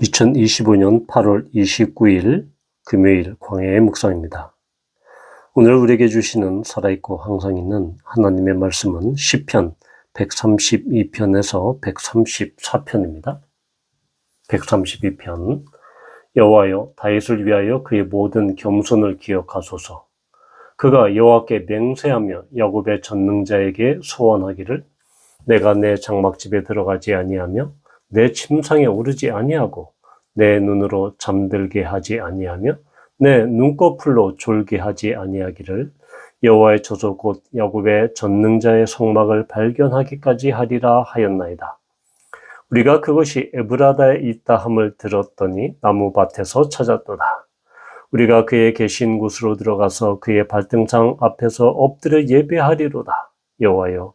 2025년 8월 29일 금요일 광야의 묵상입니다. 오늘 우리에게 주시는 살아있고 항상 있는 하나님의 말씀은 시편 132편에서 134편입니다. 132편 여호와여 다윗을 위하여 그의 모든 겸손을 기억하소서 그가 여호와께 맹세하며 야곱의 전능자에게 소원하기를 내가 내 장막집에 들어가지 아니하며 내 침상에 오르지 아니하고 내 눈으로 잠들게 하지 아니하며 내 눈꺼풀로 졸게 하지 아니하기를 여호와의 저소 곧 야곱의 전능자의 성막을 발견하기까지 하리라 하였나이다. 우리가 그것이 에브라다에 있다 함을 들었더니 나무밭에서 찾았도다. 우리가 그의 계신 곳으로 들어가서 그의 발등상 앞에서 엎드려 예배하리로다. 여호와여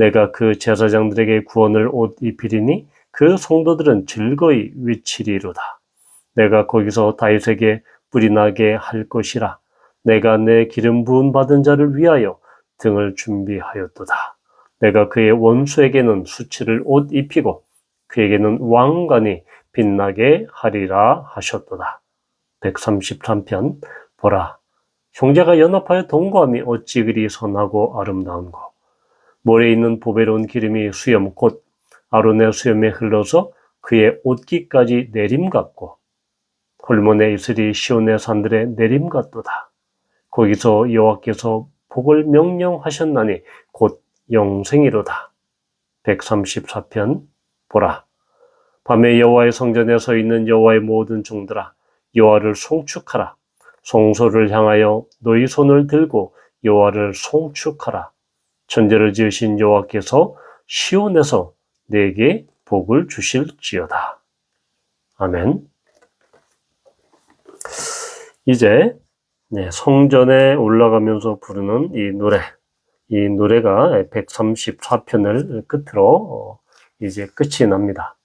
내가 그 제사장들에게 구원을 옷 입히리니 그 성도들은 즐거이 위치리로다. 내가 거기서 다윗에게 뿌리 나게 할 것이라. 내가 내 기름 부은 받은 자를 위하여 등을 준비하였도다. 내가 그의 원수에게는 수치를 옷 입히고 그에게는 왕관이 빛나게 하리라 하셨도다. 133편 보라 형제가 연합하여 동거함이 어찌 그리 선하고 아름다운고 모래에 있는 보배로운 기름이 수염 곧 아론의 수염에 흘러서 그의 옷깃까지 내림 같고 홀몬의 이슬이 시온의 산들의 내림 같도다. 거기서 여호와께서 복을 명령하셨나니 곧 영생이로다. 134편 보라. 밤에 여호와의 성전에 서 있는 여호와의 모든 종들아 여호와를 송축하라. 송소를 향하여 너희 손을 들고 여호와를 송축하라. 천재를 지으신 여호와께서 시온에서 내게 복을 주실지어다. 아멘. 이제 네, 성전에 올라가면서 부르는 이 노래, 이 노래가 134편을 끝으로 어, 이제 끝이 납니다.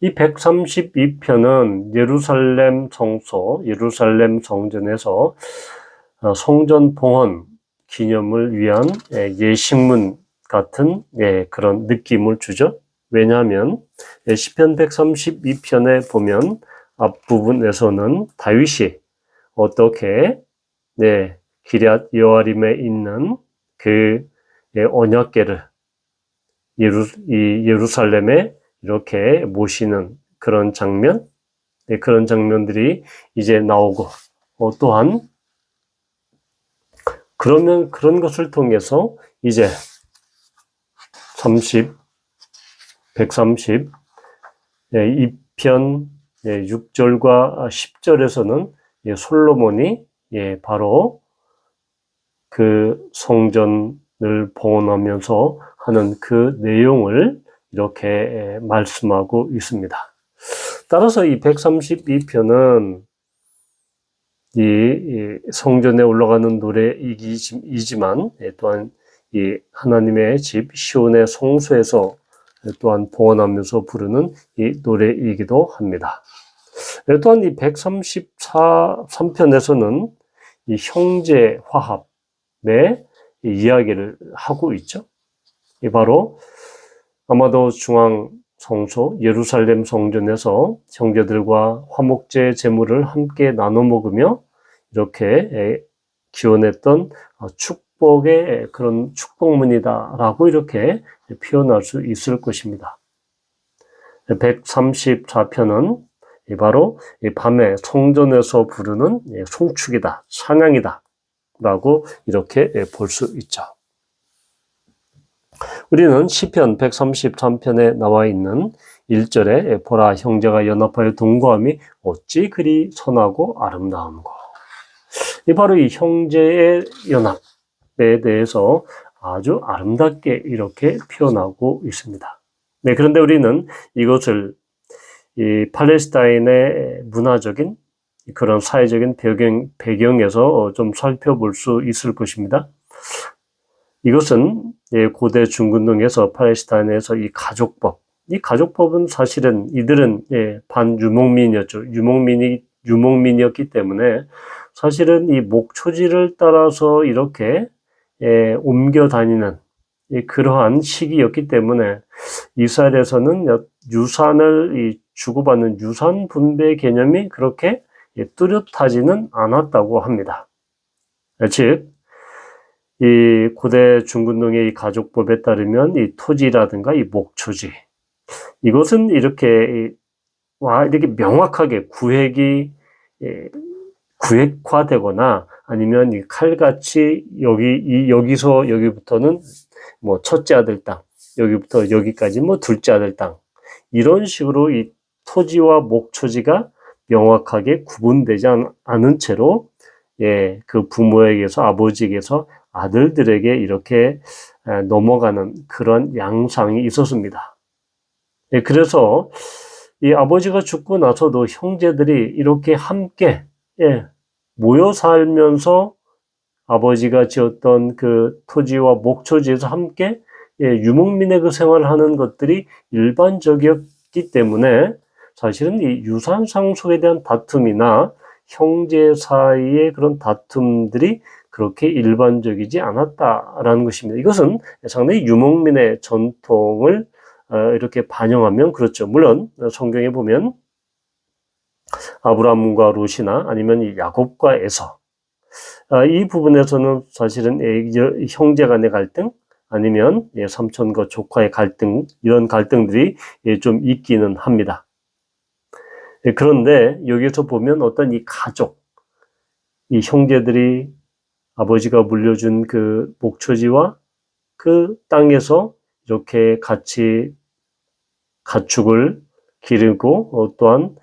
이 132편은 예루살렘 성소, 예루살렘 성전에서 어, 성전 봉헌 기념을 위한 예, 예식문 같은 예, 그런 느낌을 주죠. 왜냐하면 예, 시편 132편에 보면 앞부분에서는 다윗이 어떻게 네, 기럇 여아림에 있는 그이 예루살렘에 이렇게 모시는 그런 장면, 네, 그런 장면들이 이제 나오고 어, 또한 그러면 그런 것을 통해서 이제 30, 130, 네, 2편 네, 6절과 10절에서는 예, 솔로몬이 예, 바로 그 성전을 봉헌하면서 하는 그 내용을 이렇게 예, 말씀하고 있습니다. 따라서 이 132편은 이 성전에 올라가는 노래이지만 예, 또한 이 하나님의 집 시온의 성소에서 또한 봉헌하면서 부르는 이 노래이기도 합니다. 네, 또한 이 134편에서는 이 형제 화합의 이야기를 하고 있죠. 이 바로 아마도 중앙 성소 예루살렘 성전에서 형제들과 화목제 제물을 함께 나눠 먹으며 이렇게 기원했던 축복의 그런 축복문이다라고 이렇게 표현할 수 있을 것입니다. 134편은 이 바로 이 밤에 성전에서 부르는 예, 송축이다, 상향이다. 라고 이렇게 예, 볼수 있죠. 우리는 시편 133편에 나와 있는 1절에 보라 형제가 연합하여 동거함이 어찌 그리 선하고 아름다운고. 이 바로 이 형제의 연합에 대해서 아주 아름답게 이렇게 표현하고 있습니다. 네, 그런데 우리는 이것을 이 팔레스타인의 문화적인 그런 사회적인 배경, 배경에서 좀 살펴볼 수 있을 것입니다. 이것은 예, 고대 중근동에서 팔레스타인에서 이 가족법, 이 가족법은 사실은 이들은 예, 반유목민이었죠. 유목민이 유목민이었기 때문에 사실은 이 목초지를 따라서 이렇게 예, 옮겨 다니는 그러한 시기였기 때문에 이스라엘에서는 유산을 주고받는 유산 분배 개념이 그렇게 뚜렷하지는 않았다고 합니다. 즉, 이 고대 중근동의 이 가족법에 따르면 이 토지라든가 이 목초지 이것은 이렇게 와 이렇게 명확하게 구획이 구획화되거나 아니면 이 칼같이 여기 이 여기서 여기부터는 뭐 첫째 아들 땅 여기부터 여기까지 뭐 둘째 아들 땅 이런 식으로 이 토지와 목초지가 명확하게 구분되지 않은 채로 예, 그 부모에게서 아버지에게서 아들들에게 이렇게 넘어가는 그런 양상이 있었습니다. 예, 그래서 이 아버지가 죽고 나서도 형제들이 이렇게 함께 예, 모여 살면서 아버지가 지었던 그 토지와 목초지에서 함께 예, 유목민의 그 생활을 하는 것들이 일반적이었기 때문에 사실은 이 유산 상속에 대한 다툼이나 형제 사이의 그런 다툼들이 그렇게 일반적이지 않았다라는 것입니다. 이것은 상당히 유목민의 전통을 어, 이렇게 반영하면 그렇죠. 물론 성경에 보면 아브라함과 롯이나 아니면 이 야곱과 에서 아, 이 부분에서는 사실은 형제 간의 갈등 아니면 예, 삼촌과 조카의 갈등 이런 갈등들이 예, 좀 있기는 합니다. 예, 그런데 여기서 보면 어떤 이 가족, 이 형제들이 아버지가 물려준 그 목초지와 그 땅에서 이렇게 같이 가축을 기르고 어, 또한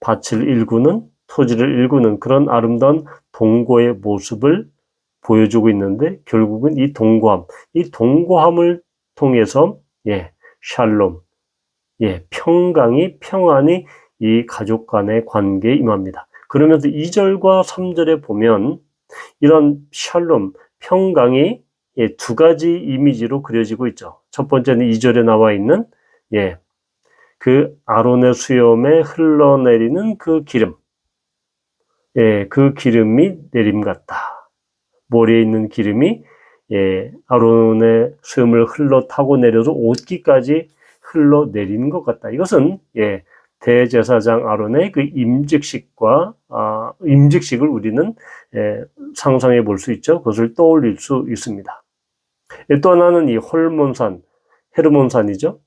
밭을 일구는 토지를 일구는 그런 아름다운 동거의 모습을 보여주고 있는데 결국은 이 동거함, 이 동거함을 통해서 예, 샬롬, 예, 평강이 평안이 이 가족 간의 관계에 임합니다. 그러면서 2절과 3절에 보면 이런 샬롬, 평강이 예, 두 가지 이미지로 그려지고 있죠. 첫 번째는 2절에 나와 있는 예, 그 아론의 수염에 흘러내리는 그 기름. 예, 그 기름이 내림 같다. 머리에 있는 기름이 예, 아론의 수염을 흘러 타고 내려서 옷기까지 흘러 내리는 것 같다. 이것은 예, 대제사장 아론의 그 임직식과 아, 임직식을 우리는 예, 상상해 볼 수 있죠. 그것을 떠올릴 수 있습니다. 예, 또 하나는 이 홀몬산, 헤르몬산이죠.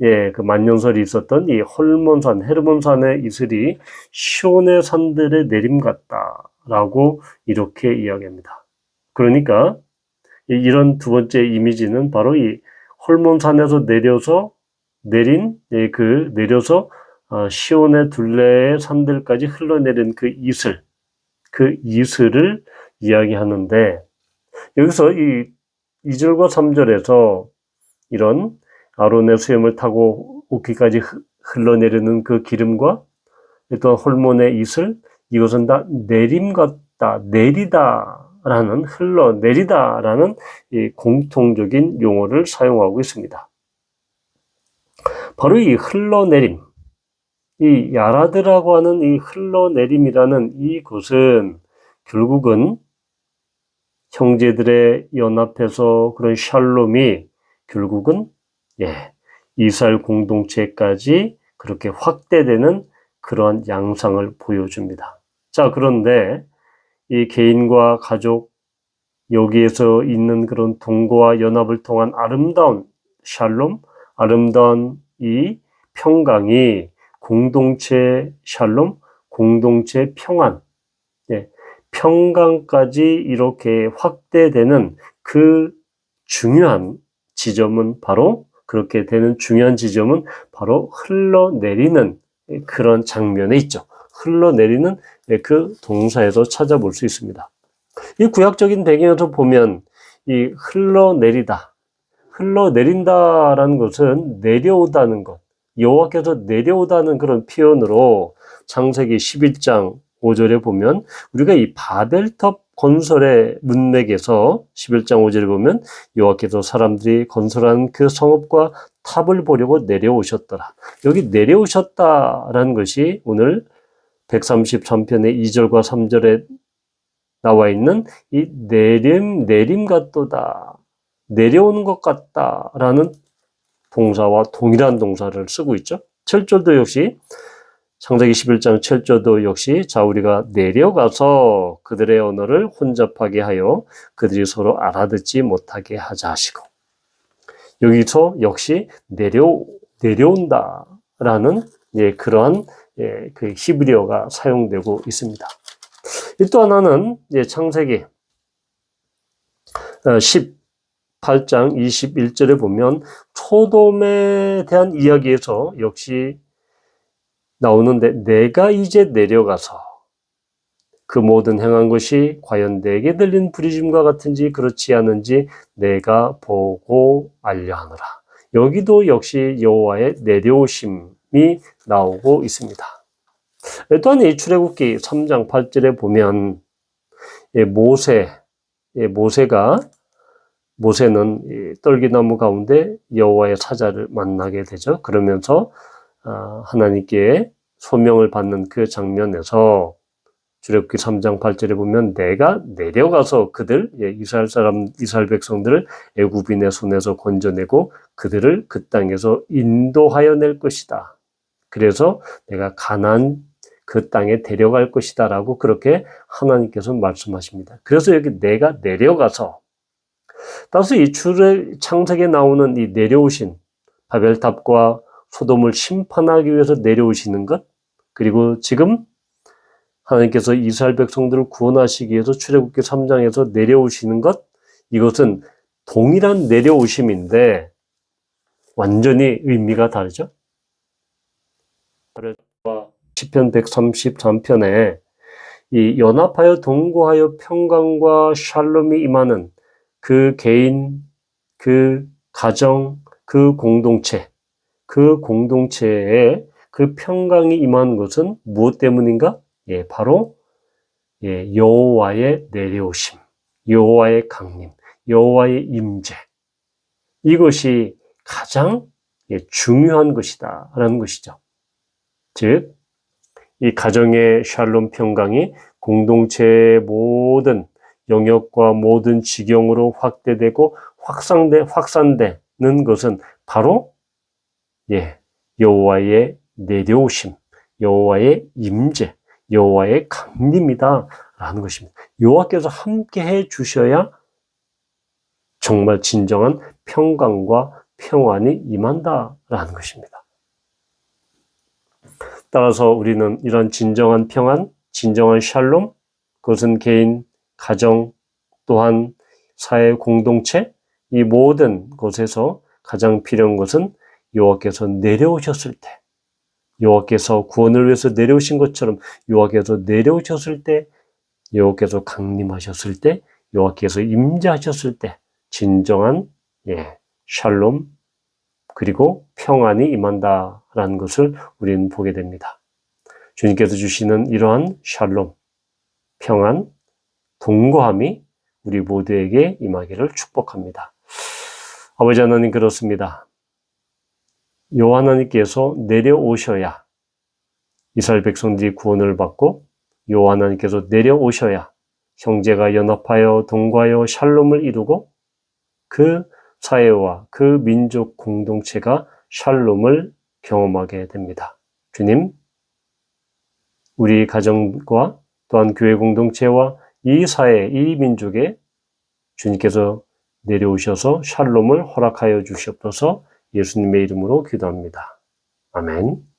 예, 그 만년설이 있었던 이 헐몬산, 헤르몬산의 이슬이 시온의 산들의 내림 같다라고 이렇게 이야기합니다. 그러니까 이런 두 번째 이미지는 바로 이 헐몬산에서 내려서 내린 예, 그 내려서 어, 시온의 둘레의 산들까지 흘러내린 그 이슬, 그 이슬을 이야기하는데 여기서 이 2절과 3절에서 이런 아론의 수염을 타고 오기까지 흘러내리는 그 기름과 또 홀몬의 이슬 이것은 다 내림 같다 내리다라는 흘러내리다라는 이 공통적인 용어를 사용하고 있습니다. 바로 이 흘러내림 이 야라드라고 하는 이 흘러내림이라는 이곳은 결국은 형제들의 연합해서 그런 샬롬이 결국은 예, 이스라엘 공동체까지 그렇게 확대되는 그러한 양상을 보여줍니다. 자, 그런데 이 개인과 가족, 여기에서 있는 그런 동거와 연합을 통한 아름다운 샬롬, 아름다운 이 평강이 공동체 샬롬, 공동체 평안, 예, 평강까지 이렇게 확대되는 그 중요한 지점은 바로 그렇게 되는 중요한 지점은 바로 흘러내리는 그런 장면에 있죠. 흘러내리는 그 동사에서 찾아볼 수 있습니다. 이 구약적인 배경에서 보면 이 흘러내리다, 흘러내린다라는 것은 내려오다는 것, 여호와께서 내려오다는 그런 표현으로 창세기 11장 5절에 보면 우리가 이 바벨탑 건설의 문맥에서 11장 5절에 보면 여호와께서 사람들이 건설한 그 성읍과 탑을 보려고 내려오셨더라. 여기 내려오셨다라는 것이 오늘 133편의 2절과 3절에 나와 있는 이 내림 내림 같도다. 내려오는 것 같다라는 동사와 동일한 동사를 쓰고 있죠. 7절도 역시 창세기 11장 7절도 역시 자 우리가 내려가서 그들의 언어를 혼잡하게 하여 그들이 서로 알아듣지 못하게 하자 하시고 여기서 역시 내려 내려온다라는 예, 그러한 예, 그 히브리어가 사용되고 있습니다. 또 하나는 예, 창세기 18장 21절에 보면 소돔에 대한 이야기에서 역시 나오는데 내가 이제 내려가서 그 모든 행한 것이 과연 내게 들린 부리짐과 같은지 그렇지 않은지 내가 보고 알려하노라. 여기도 역시 여호와의 내려오심이 나오고 있습니다. 또한 이 출애굽기 3장 8절에 보면 모세 모세가 모세는 떨기나무 가운데 여호와의 사자를 만나게 되죠. 그러면서 아, 하나님께 소명을 받는 그 장면에서 주력기 3장 8절에 보면 내가 내려가서 그들 예, 이스라엘 사람 이스라엘 백성들을 애굽인의 손에서 건져내고 그들을 그 땅에서 인도하여 낼 것이다. 그래서 내가 가난 그 땅에 데려갈 것이다라고 그렇게 하나님께서 말씀하십니다. 그래서 여기 내가 내려가서 따라서 이 출애 창세기에 나오는 이 내려오신 바벨탑과 소돔을 심판하기 위해서 내려오시는 것 그리고 지금 하나님께서 이스라엘 백성들을 구원하시기 위해서 출애굽기 3장에서 내려오시는 것 이것은 동일한 내려오심인데 완전히 의미가 다르죠. 시편 133편에 이 연합하여 동거하여 평강과 샬롬이 임하는 그 개인, 그 가정, 그 공동체, 그 공동체에 그 평강이 임한 것은 무엇 때문인가? 예, 바로 예, 여호와의 내려오심, 여호와의 강림, 여호와의 임재. 이것이 가장 예, 중요한 것이다라는 것이죠. 즉, 이 가정의 샬롬 평강이 공동체의 모든 영역과 모든 지경으로 확대되고 확산돼 확산되는 것은 바로 예, 여호와의 내려오심, 여호와의 임재, 여호와의 강림이다라는 것입니다. 여호와께서 함께 해 주셔야 정말 진정한 평강과 평안이 임한다라는 것입니다. 따라서 우리는 이런 진정한 평안, 진정한 샬롬, 그것은 개인, 가정, 또한 사회 공동체, 이 모든 곳에서 가장 필요한 것은 여호와께서 내려오셨을 때, 여호와께서 구원을 위해서 내려오신 것처럼 여호와께서 내려오셨을 때, 여호와께서 강림하셨을 때, 여호와께서 임재하셨을 때 진정한 예, 샬롬 그리고 평안이 임한다라는 것을 우리는 보게 됩니다. 주님께서 주시는 이러한 샬롬, 평안, 동거함이 우리 모두에게 임하기를 축복합니다. 아버지 하나님 그렇습니다. 여호와 하나님께서 내려오셔야 이스라엘 백성들이 구원을 받고 여호와 하나님께서 내려오셔야 형제가 연합하여 동거하여 샬롬을 이루고 그 사회와 그 민족 공동체가 샬롬을 경험하게 됩니다. 주님, 우리 가정과 또한 교회 공동체와 이 사회, 이 민족에 주님께서 내려오셔서 샬롬을 허락하여 주시옵소서 예수님의 이름으로 기도합니다. 아멘.